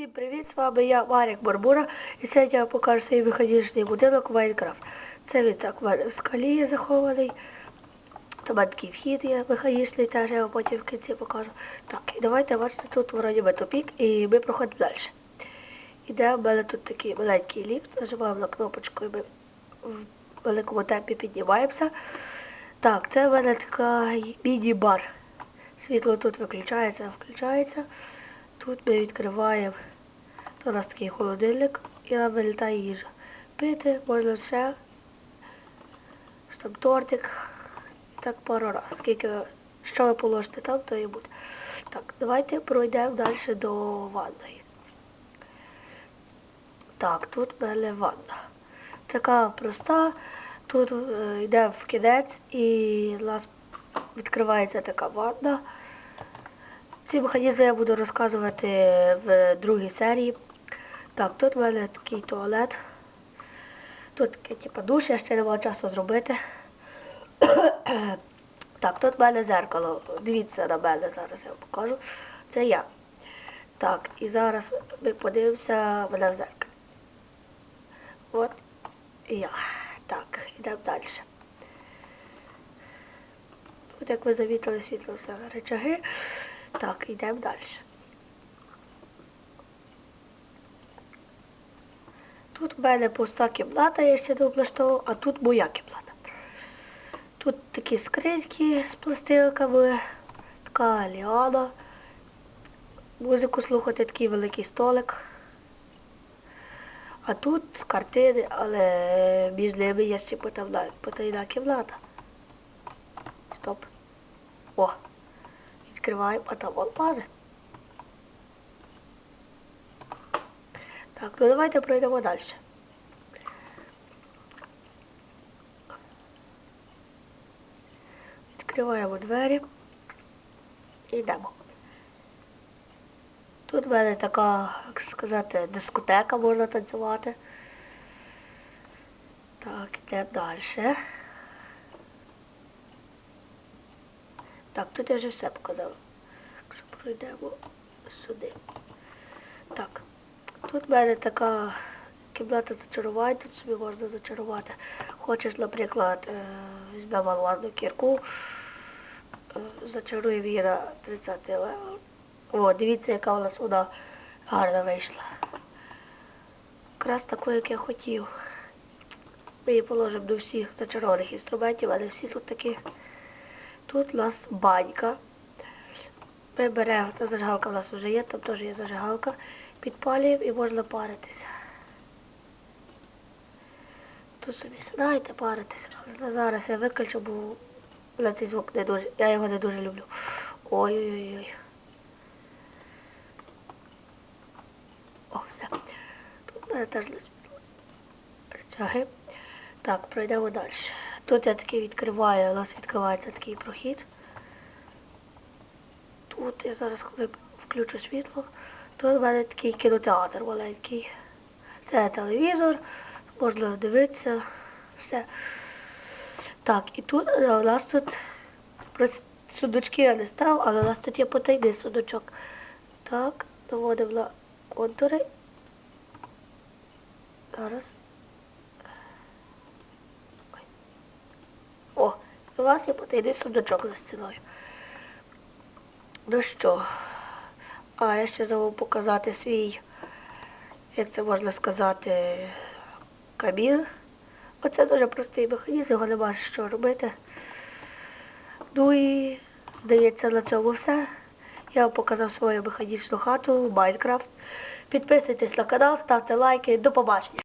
Всім привіт, з вами я Марік Барбура і сьогодні я покажу свій виходішній будинок в Майнкрафт. Це він так в мене в скалі є захований. Там такий вхід є виходішний, теж я вам потім в кінці покажу. Так, і давайте бачите, тут вроді би тупік і ми проходимо далі. Іде в мене тут такий маленький ліфт, нажимаємо на кнопочку і ми в великому темпі піднімаємося. Так, це в мене така міні-бар. Світло тут виключається, включається. Тут ми відкриваємо. Це у нас такий холодильник і нам вилітає їжа. Пити можна ще. що Там так пару раз. Скільки що ви положите там, то і буде. Так, давайте пройдемо далі до ванної. Так, тут в мене ванна. Така проста. Тут е, йде в кінець і у нас відкривається така ванна. Ці механізми я буду розказувати в другій серії. Так, тут в мене такий туалет. Тут типу, душ, я ще не мав часу зробити. так, тут в мене зеркало. Дивіться на мене, зараз я вам покажу. Це я. Так, і зараз ми подивимося мене в зеркало. От і я. Так, йдемо далі. Тут, як ви замітили, світло все речаги. Так, йдемо далі. Тут в мене пуста кімната, я ще не облаштовував, а тут моя кімната. Тут такі скриньки з пластилками, така ліана. Музику слухати такий великий столик. А тут картини, але між ними є ще потайна, кімната. Стоп. О! Відкриваємо, а там вон Так, ну давайте пройдемо далі. Відкриваємо двері і йдемо. Тут в мене така, як сказати, дискотека можна танцювати. Так, йдемо далі. Так, тут я вже все показав. Якщо пройдемо сюди. Так, тут в мене така кімната зачарувань, тут собі можна зачарувати. Хочеш, наприклад, е, візьмемо алмазну кірку, е, зачаруємо її на 30 левел. О, дивіться, яка у нас вона гарна вийшла. Якраз таку, як я хотів. Ми її положимо до всіх зачарованих інструментів, але всі тут такі. Тут у нас банька. Ми беремо, та зажигалка в нас вже є, там теж є зажигалка. Підпалюємо і можна паритися. Тут собі сідаєте, паритися. Зараз я виключу, бо на цей звук не дуже. Я його не дуже люблю. Ой-ой-ой. О, все. Тут мене теж не. Речаги. Так, пройдемо далі. Тут я такий відкриваю, у нас відкривається такий прохід. Тут я зараз коли включу світло. Тут в мене такий кінотеатр маленький. Це телевізор, можна дивитися, все. Так, і тут е, у нас тут сундучки я не став, але у нас тут є потайний сундучок. Так, наводимо на контури. Зараз. О, у вас є потайний сундучок за стіною. Ну що? А, я ще забув показати свій, як це можна сказати, камін. Оце дуже простий механізм, його нема що робити. Ну і, здається, на цьому все. Я вам показав свою механічну хату, Майнкрафт. Підписуйтесь на канал, ставте лайки. До побачення.